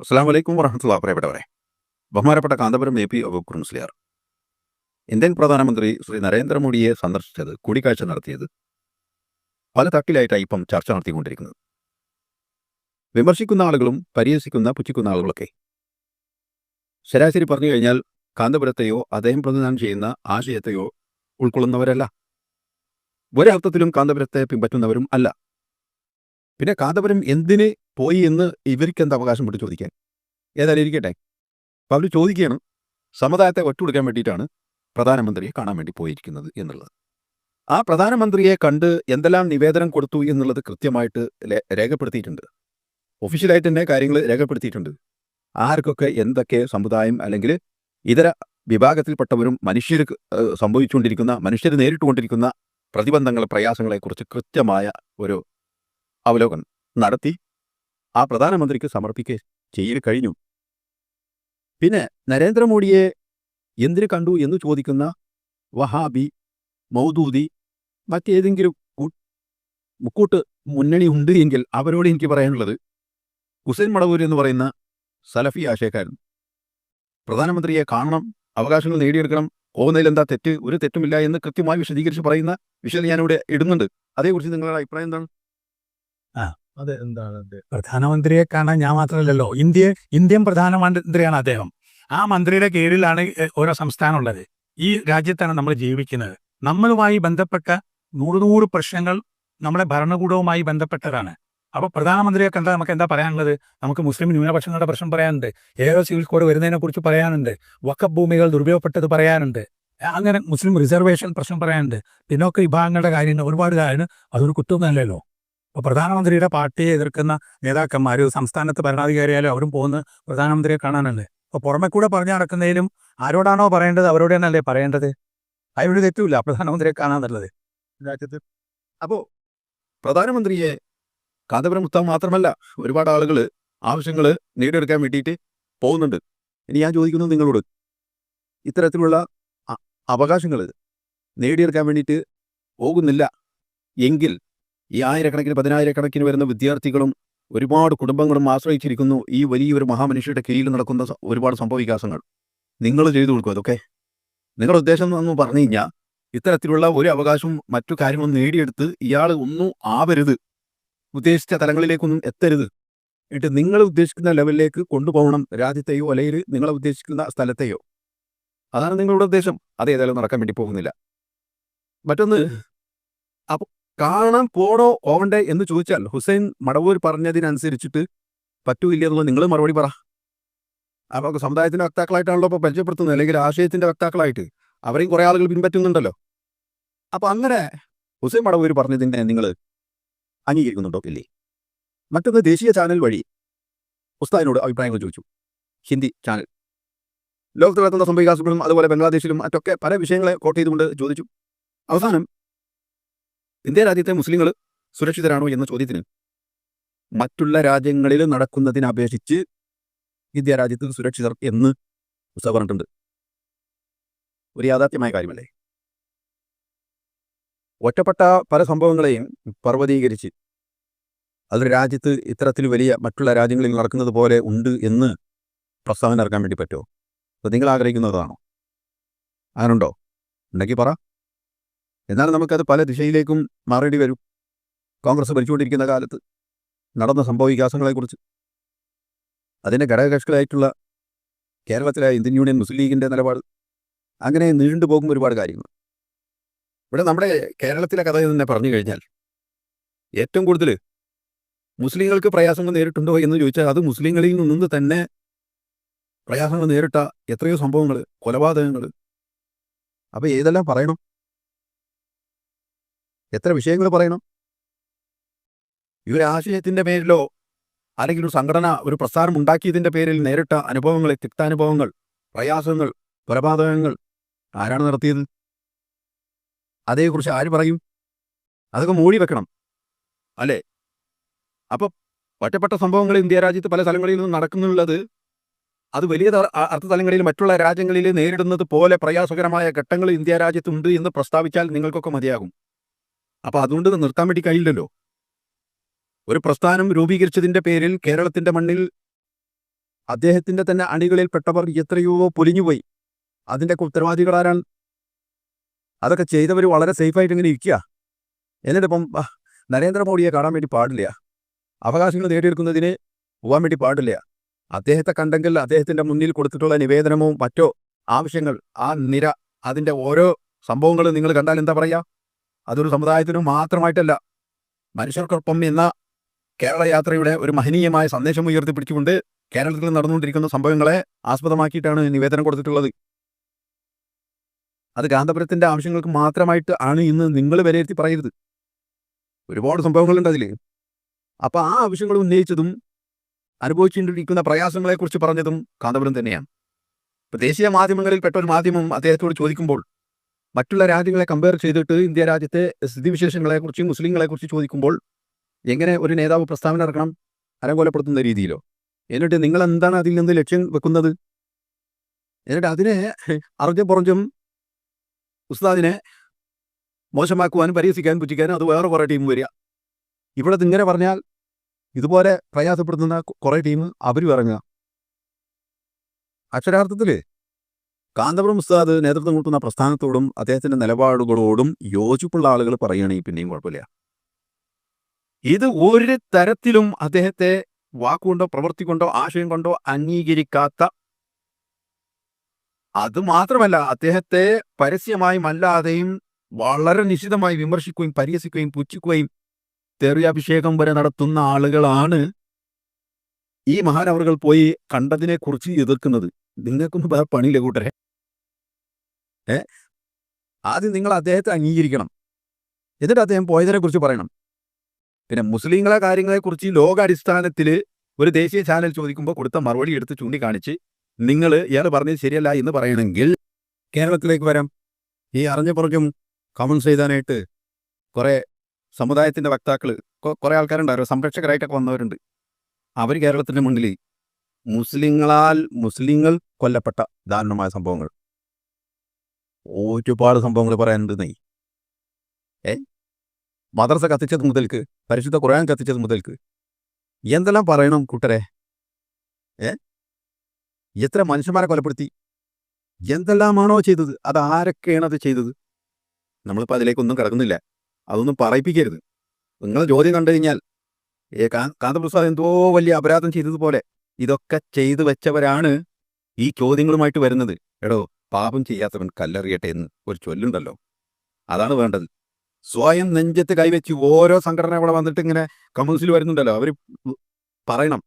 അസ്സാം വലൈക്കും വറഹമത്തുള്ള പ്രിയപ്പെട്ടവരെ ബഹുമാനപ്പെട്ട Kanthapuram A P Musliyar Indian പ്രധാനമന്ത്രി ശ്രീ നരേന്ദ്രമോദിയെ സന്ദർശിച്ചത് കൂടിക്കാഴ്ച നടത്തിയത് പല തട്ടിലായിട്ടാണ് ഇപ്പം ചർച്ച നടത്തിക്കൊണ്ടിരിക്കുന്നത്. വിമർശിക്കുന്ന ആളുകളും പരിഹസിക്കുന്ന പുച്ഛിക്കുന്ന ആളുകളൊക്കെ. ശരാശരി പറഞ്ഞു കഴിഞ്ഞാൽ കാന്തപുരത്തെയോ അദ്ദേഹം പ്രതിദാനം ചെയ്യുന്ന ആശയത്തെയോ ഉൾക്കൊള്ളുന്നവരല്ല. ഒരർത്ഥത്തിലും കാന്തപുരത്തെ പിൻപറ്റുന്നവരും അല്ല. പിന്നെ കാന്തപുരം എന്തിന് പോയി എന്ന് ഇവർക്ക് എന്ത് അവകാശം വിട്ട് ചോദിക്കാൻ? ഏതായാലും ഇരിക്കട്ടെ. അപ്പം അവർ ചോദിക്കുകയാണ് സമുദായത്തെ ഒറ്റുകൊടുക്കാൻ വേണ്ടിയിട്ടാണ് പ്രധാനമന്ത്രിയെ കാണാൻ വേണ്ടി പോയിരിക്കുന്നത് എന്നുള്ളത്. ആ പ്രധാനമന്ത്രിയെ കണ്ട് എന്തെല്ലാം നിവേദനം കൊടുത്തു എന്നുള്ളത് കൃത്യമായിട്ട് രേഖപ്പെടുത്തിയിട്ടുണ്ട്. ഒഫീഷ്യലായിട്ട് തന്നെ കാര്യങ്ങൾ രേഖപ്പെടുത്തിയിട്ടുണ്ട്. ആർക്കൊക്കെ എന്തൊക്കെ സമുദായം അല്ലെങ്കിൽ ഇതര വിഭാഗത്തിൽപ്പെട്ടവരും മനുഷ്യർ സംഭവിച്ചുകൊണ്ടിരിക്കുന്ന മനുഷ്യർ നേരിട്ടുകൊണ്ടിരിക്കുന്ന പ്രതിബന്ധങ്ങൾ പ്രയാസങ്ങളെക്കുറിച്ച് കൃത്യമായ ഒരു അവലോകനം നടത്തി ആ പ്രധാനമന്ത്രിക്ക് സമർപ്പിക്കുക ചെയ്യൽ കഴിഞ്ഞു. പിന്നെ നരേന്ദ്രമോദിയെ എന്തിനു കണ്ടു എന്ന് ചോദിക്കുന്ന വഹാബി മൗദൂദി മറ്റേതെങ്കിലും മുക്കൂട്ട് മുന്നണി ഉണ്ട് എങ്കിൽ അവരോട് എനിക്ക് പറയാനുള്ളത് ഹുസൈൻ മടവൂർ എന്ന് പറയുന്ന സലഫി ആശയക്കാരൻ. പ്രധാനമന്ത്രിയെ കാണണം അവകാശങ്ങൾ നേടിയെടുക്കണം പോകുന്നതിൽ എന്താ തെറ്റ്? ഒരു തെറ്റുമില്ല എന്ന് കൃത്യമായി വിശദീകരിച്ച് പറയുന്ന വിഷയം ഞാനിവിടെ ഇടുന്നുണ്ട്. അതേക്കുറിച്ച് നിങ്ങളുടെ അഭിപ്രായം എന്താണ്? അതെ എന്താണ്? പ്രധാനമന്ത്രിയെ കാണാൻ ഞാൻ മാത്രമല്ലല്ലോ. ഇന്ത്യ ഇന്ത്യൻ പ്രധാനമന്ത്രിയാണ് അദ്ദേഹം. ആ മന്ത്രിയുടെ കീഴിലാണ് ഓരോ സംസ്ഥാനം ഉള്ളത്. ഈ രാജ്യത്താണ് നമ്മൾ ജീവിക്കുന്നത്. നമ്മളുമായി ബന്ധപ്പെട്ട നൂറ് നൂറ് പ്രശ്നങ്ങൾ നമ്മളെ ഭരണകൂടവുമായി ബന്ധപ്പെട്ടതാണ്. അപ്പൊ പ്രധാനമന്ത്രിയെ കണ്ടാൽ നമുക്ക് എന്താ പറയാനുള്ളത്? നമുക്ക് മുസ്ലിം ന്യൂനപക്ഷങ്ങളുടെ പ്രശ്നം പറയാനുണ്ട്. ഏറോ സിവിൽ കോഡ് വരുന്നതിനെ കുറിച്ച് പറയാനുണ്ട്. വക്കപ്പ് ഭൂമികൾ ദുരുപയോഗപ്പെട്ടത് പറയാനുണ്ട്. അങ്ങനെ മുസ്ലിം റിസർവേഷൻ പ്രശ്നം പറയാനുണ്ട്. പിന്നോക്ക വിഭാഗങ്ങളുടെ കാര്യങ്ങൾ ഒരുപാട് കാര്യങ്ങൾ അതൊരു കുറ്റമൊന്നുമല്ലല്ലോ. അപ്പൊ പ്രധാനമന്ത്രിയുടെ പാർട്ടിയെ എതിർക്കുന്ന നേതാക്കന്മാർ സംസ്ഥാനത്ത് ഭരണാധികാരിയായാലും അവരും പോകുന്ന പ്രധാനമന്ത്രിയെ കാണാനുണ്ട് അപ്പൊ പുറമെ കൂടെ പറഞ്ഞു നടക്കുന്നതിലും ആരോടാണോ പറയേണ്ടത് അവരോടാണല്ലേ പറയേണ്ടത്? അതിനൊരു തെറ്റുമില്ല. പ്രധാനമന്ത്രിയെ കാണാന്നുള്ളത് രാജ്യത്ത്. അപ്പോൾ പ്രധാനമന്ത്രിയെ കാന്തപുരം ഉത്തമം മാത്രമല്ല ഒരുപാട് ആളുകൾ ആവശ്യങ്ങൾ നേടിയെടുക്കാൻ വേണ്ടിയിട്ട് പോകുന്നുണ്ട്. ഇനി ഞാൻ ചോദിക്കുന്നത് നിങ്ങളോട്. ഇത്തരത്തിലുള്ള അവകാശങ്ങൾ നേടിയെടുക്കാൻ വേണ്ടിയിട്ട് പോകുന്നില്ല. എങ്കിൽ ഈ ആയിരക്കണക്കിന് പതിനായിരക്കണക്കിന് വരുന്ന വിദ്യാർത്ഥികളും ഒരുപാട് കുടുംബങ്ങളും ആശ്രയിച്ചിരിക്കുന്നു ഈ വലിയൊരു മഹാമനുഷ്യരുടെ കീഴിൽ നടക്കുന്ന ഒരുപാട് സംഭവവികാസങ്ങൾ നിങ്ങൾ ചെയ്തു കൊടുക്കും അതൊക്കെ. നിങ്ങളുടെ ഉദ്ദേശം എന്ന് പറഞ്ഞു കഴിഞ്ഞാൽ ഇത്തരത്തിലുള്ള ഒരു അവകാശവും മറ്റു കാര്യങ്ങളും നേടിയെടുത്ത് ഇയാൾ ഒന്നും ആവരുത്. ഉദ്ദേശിച്ച തലങ്ങളിലേക്കൊന്നും എത്തരുത്. എന്നിട്ട് നിങ്ങൾ ഉദ്ദേശിക്കുന്ന ലെവലിലേക്ക് കൊണ്ടുപോകണം രാജ്യത്തെയോ അല്ലെങ്കിൽ നിങ്ങളെ ഉദ്ദേശിക്കുന്ന സ്ഥലത്തെയോ. അതാണ് നിങ്ങളുടെ ഉദ്ദേശം. അത് ഏതായാലും നടക്കാൻ വേണ്ടി പോകുന്നില്ല. മറ്റൊന്ന് അപ്പൊ കാണാൻ പോടോ ഓവണ്ടേ എന്ന് ചോദിച്ചാൽ ഹുസൈൻ മടവൂർ പറഞ്ഞതിനനുസരിച്ചിട്ട് പറ്റൂല്ല എന്നുള്ളത് നിങ്ങൾ മറുപടി പറ. അപ്പൊ സമുദായത്തിന്റെ വക്താക്കളായിട്ടാണല്ലോ ഇപ്പൊ പരിചയപ്പെടുത്തുന്നത് അല്ലെങ്കിൽ ആശയത്തിന്റെ വക്താക്കളായിട്ട് അവരെയും കുറെ ആളുകൾ പിൻപറ്റുന്നുണ്ടല്ലോ. അപ്പൊ അങ്ങനെ ഹുസൈൻ മടവൂർ പറഞ്ഞതിനെ നിങ്ങൾ അംഗീകരിക്കുന്നുണ്ടോ ഇല്ലേ? മറ്റൊന്ന് ദേശീയ ചാനൽ വഴി ഉസ്താദിനോട് അഭിപ്രായങ്ങൾ ചോദിച്ചു. ഹിന്ദി ചാനൽ. ലോകത്ത് നടത്തുന്ന സംഭവികാസങ്ങളും അതുപോലെ ബംഗ്ലാദേശിലും മറ്റൊക്കെ പല വിഷയങ്ങളെ കോട്ട് ചെയ്തുകൊണ്ട് ചോദിച്ചു. അവസാനം ഇന്ത്യ രാജ്യത്തെ മുസ്ലിങ്ങൾ സുരക്ഷിതരാണോ എന്ന ചോദ്യത്തിന് മറ്റുള്ള രാജ്യങ്ങളിൽ നടക്കുന്നതിനെ അപേക്ഷിച്ച് ഇന്ത്യ രാജ്യത്ത് സുരക്ഷിതർ എന്ന് ഉസ്താദ് പറഞ്ഞിട്ടുണ്ട്. ഒരു യാഥാർത്ഥ്യമായ കാര്യമല്ലേ? ഒറ്റപ്പെട്ട പല സംഭവങ്ങളെയും പർവതീകരിച്ച് അത് രാജ്യത്ത് ഇത്തരത്തിൽ വലിയ മറ്റുള്ള രാജ്യങ്ങളിൽ നടക്കുന്നത് പോലെ ഉണ്ട് എന്ന് പ്രസ്താവന ഇറക്കാൻ വേണ്ടി പറ്റുമോ? അത് നിങ്ങൾ ആഗ്രഹിക്കുന്നതാണോ? അങ്ങനുണ്ടോ? ഉണ്ടെങ്കിൽ പറ. എന്നാൽ നമുക്കത് പല ദിശയിലേക്കും മാറേണ്ടി വരും. കോൺഗ്രസ് ഭരിച്ചുകൊണ്ടിരിക്കുന്ന കാലത്ത് നടന്ന സംഭവ വികാസങ്ങളെക്കുറിച്ച് അതിന്റെ ഘടകകക്ഷികളായിട്ടുള്ള കേരളത്തിലെ ഇന്ത്യൻ യൂണിയൻ മുസ്ലിം ലീഗിന്റെ നിലപാട്. അങ്ങനെ നീണ്ടുപോകും ഒരുപാട് കാര്യങ്ങൾ. ഇവിടെ നമ്മുടെ കേരളത്തിലെ കഥ തന്നെ പറഞ്ഞു കഴിഞ്ഞാൽ ഏറ്റവും കൂടുതൽ മുസ്ലിങ്ങൾക്ക് പ്രയാസങ്ങൾ നേരിട്ടുണ്ടോ എന്ന് ചോദിച്ചാൽ അത് മുസ്ലിങ്ങളിൽ നിന്ന് തന്നെ പ്രയാസങ്ങൾ നേരിട്ട എത്രയോ സംഭവങ്ങൾ കൊലപാതകങ്ങൾ. അപ്പോൾ ഏതെല്ലാം പറയണം? എത്ര വിഷയങ്ങൾ പറയണം? ആശയത്തിന്റെ പേരിലോ അല്ലെങ്കിൽ ഒരു സംഘടന ഒരു പ്രസ്ഥാനം ഉണ്ടാക്കിയതിന്റെ പേരിൽ നേരിട്ട അനുഭവങ്ങൾ തിക്താനുഭവങ്ങൾ പ്രയാസങ്ങൾ കൊലപാതകങ്ങൾ ആരാണ് നടത്തിയത്? അതേക്കുറിച്ച് ആര് പറയും? അതൊക്കെ മൂടി വെക്കണം അല്ലേ? അപ്പൊ ഒറ്റപ്പെട്ട സംഭവങ്ങൾ ഇന്ത്യ രാജ്യത്ത് പല സ്ഥലങ്ങളിൽ നിന്നും നടക്കുന്നുള്ളത് അത് വലിയ അർത്ഥതലങ്ങളിൽ മറ്റുള്ള രാജ്യങ്ങളിൽ നേരിടുന്നത് പോലെ പ്രയാസകരമായ ഘട്ടങ്ങൾ ഇന്ത്യ രാജ്യത്തുണ്ട് എന്ന് പ്രസ്താവിച്ചാൽ നിങ്ങൾക്കൊക്കെ മതിയാകും. അപ്പൊ അതുകൊണ്ട് നിർത്താൻ വേണ്ടി കഴിയില്ലല്ലോ. ഒരു പ്രസ്ഥാനം രൂപീകരിച്ചതിന്റെ പേരിൽ കേരളത്തിന്റെ മണ്ണിൽ അദ്ദേഹത്തിന്റെ തന്നെ അണികളിൽ പെട്ടവർ എത്രയോ പൊലിഞ്ഞുപോയി. അതിന്റെ ഉത്തരവാദികളാരാണ്? അതൊക്കെ ചെയ്തവർ വളരെ സേഫായിട്ട് ഇങ്ങനെ ഇരിക്കുക എന്നിട്ടിപ്പം നരേന്ദ്രമോദിയെ കാണാൻ വേണ്ടി പാടില്ല. അവകാശങ്ങൾ നേടിയെടുക്കുന്നതിന് പോകാൻ വേണ്ടി പാടില്ല. അദ്ദേഹത്തെ കണ്ടെങ്കിൽ അദ്ദേഹത്തിന്റെ മുന്നിൽ കൊടുത്തിട്ടുള്ള നിവേദനമോ മറ്റോ ആവശ്യങ്ങൾ ആ നിര അതിന്റെ ഓരോ സംഭവങ്ങളും നിങ്ങൾ കണ്ടാൽ എന്താ പറയാ? അതൊരു സമുദായത്തിനും മാത്രമായിട്ടല്ല മനുഷ്യർക്കൊപ്പം എന്ന കേരള യാത്രയുടെ ഒരു മഹനീയമായ സന്ദേശം ഉയർത്തിപ്പിടിച്ചുകൊണ്ട് കേരളത്തിൽ നടന്നുകൊണ്ടിരിക്കുന്ന സംഭവങ്ങളെ ആസ്പദമാക്കിയിട്ടാണ് നിവേദനം കൊടുത്തിട്ടുള്ളത്. അത് ഗാന്ധപുരത്തിന്റെ ആവശ്യങ്ങൾക്ക് മാത്രമായിട്ട് ആണ് ഇന്ന് നിങ്ങൾ വിലയിരുത്തി പറയരുത്. ഒരുപാട് സംഭവങ്ങളുണ്ട് അതിൽ അപ്പൊ ആ ആവശ്യങ്ങൾ ഉന്നയിച്ചതും അനുഭവിച്ചുകൊണ്ടിരിക്കുന്ന പ്രയാസങ്ങളെക്കുറിച്ച് പറഞ്ഞതും കാന്തപുരം തന്നെയാണ്. ഇപ്പൊ ദേശീയ മാധ്യമങ്ങളിൽ പെട്ട ഒരു മാധ്യമം അദ്ദേഹത്തോട് ചോദിക്കുമ്പോൾ മറ്റുള്ള രാജ്യങ്ങളെ കമ്പയർ ചെയ്തിട്ട് ഇന്ത്യ രാജ്യത്തെ സ്ഥിതിവിശേഷങ്ങളെക്കുറിച്ച് മുസ്ലിങ്ങളെക്കുറിച്ച് ചോദിക്കുമ്പോൾ എങ്ങനെ ഒരു നേതാവ് പ്രസ്താവന ഇറക്കണം അരങ്കോലപ്പെടുത്തുന്ന രീതിയിലോ? എന്നിട്ട് നിങ്ങൾ എന്താണ് അതിൽ നിന്ന് ലക്ഷ്യം വെക്കുന്നത്? എന്നിട്ട് അതിനെ അറിഞ്ഞും പുറഞ്ഞും ഉസ്താദിനെ മോശമാക്കുവാനും പരിഹസിക്കാനും പുറ്റിക്കാനും അത് വേറെ കുറേ ടീം വരിക. ഇവിടെ ഇങ്ങനെ പറഞ്ഞാൽ ഇതുപോലെ പ്രയാസപ്പെടുത്തുന്ന കുറേ ടീം അവരും ഇറങ്ങുക. അക്ഷരാർത്ഥത്തിൽ കാന്തപുരം ഉസ്താദ് നേതൃത്വം കൊടുക്കുന്ന പ്രസ്ഥാനത്തോടും അദ്ദേഹത്തിന്റെ നിലപാടുകളോടും യോജിപ്പുള്ള ആളുകൾ പറയുകയാണെങ്കിൽ പിന്നെയും കുഴപ്പമില്ല. ഇത് ഒരു തരത്തിലും അദ്ദേഹത്തെ വാക്കുകൊണ്ടോ പ്രവൃത്തി കൊണ്ടോ ആശയം കൊണ്ടോ അംഗീകരിക്കാത്ത അത് മാത്രമല്ല അദ്ദേഹത്തെ പരസ്യമായും അല്ലാതെയും വളരെ നിശിതമായി വിമർശിക്കുകയും പരിഹസിക്കുകയും പുച്ഛിക്കുകയും തെറിയാഭിഷേകം വരെ നടത്തുന്ന ആളുകളാണ് ഈ മഹാനവറുകൾ പോയി കണ്ടതിനെക്കുറിച്ച് എതിർക്കുന്നത്. നിങ്ങൾക്കൊന്നും പണിയില്ല കൂട്ടരെ? ഏ? ആദ്യം നിങ്ങൾ അദ്ദേഹത്തെ അംഗീകരിക്കണം. എന്നിട്ട് അദ്ദേഹം പോയതിനെ കുറിച്ച് പറയണം. പിന്നെ മുസ്ലിങ്ങളെ കാര്യങ്ങളെക്കുറിച്ച് ലോകാടിസ്ഥാനത്തിൽ ഒരു ദേശീയ ചാനൽ ചോദിക്കുമ്പോൾ കൊടുത്ത മറുപടി എടുത്ത് ചൂണ്ടിക്കാണിച്ച് നിങ്ങൾ ഇയാൾ പറഞ്ഞത് ശരിയല്ല എന്ന് പറയണമെങ്കിൽ കേരളത്തിലേക്ക് വരാം. ഈ അറിഞ്ഞ പുറകും കമൻസ് ചെയ്താനായിട്ട് കുറേ സമുദായത്തിന്റെ വക്താക്കൾ കുറേ ആൾക്കാരുണ്ടായിരുന്നു. സംരക്ഷകരായിട്ടൊക്കെ വന്നവരുണ്ട്. അവർ കേരളത്തിന്റെ മുന്നിൽ മുസ്ലിങ്ങളാൽ മുസ്ലിങ്ങൾ കൊല്ലപ്പെട്ട ദാരുണമായ സംഭവങ്ങൾ. ഒരുപാട് സംഭവങ്ങൾ പറയാനുണ്ട് നെയ് ഏ? മദ്രസ കത്തിച്ചത് മുതൽക്ക് പരിശുദ്ധ ഖുർആൻ കത്തിച്ചത് മുതൽക്ക് എന്തെല്ലാം പറയണം കൂട്ടരെ? ഏ? എത്ര മനുഷ്യന്മാരെ കൊലപ്പെടുത്തി? എന്തെല്ലാമാണോ ചെയ്തത്? അത് ആരൊക്കെയാണ് അത് ചെയ്തത്? നമ്മളിപ്പോൾ അതിലേക്കൊന്നും കിടക്കുന്നില്ല. അതൊന്നും പറയിപ്പിക്കരുത്. നിങ്ങൾ ചോദ്യം കണ്ടു കഴിഞ്ഞാൽ ഏ കാന്തപ്രസാദ് എന്തോ വലിയ അപരാധം ചെയ്തതുപോലെ ഇതൊക്കെ ചെയ്തു വെച്ചവരാണ് ഈ ചോദ്യങ്ങളുമായിട്ട് വരുന്നത്. എടോ പാപം ചെയ്യാത്തവൻ കല്ലെറിയട്ടെ എന്ന് ഒരു ചൊല്ലുണ്ടല്ലോ. അതാണ് വേണ്ടത്. സ്വയം നെഞ്ചത്ത് കൈവച്ച് ഓരോ സംഘടന അവിടെ വന്നിട്ട് ഇങ്ങനെ കമ്മ്യൂണിസ്റ്റിൽ വരുന്നുണ്ടല്ലോ. അവർ പറയണം.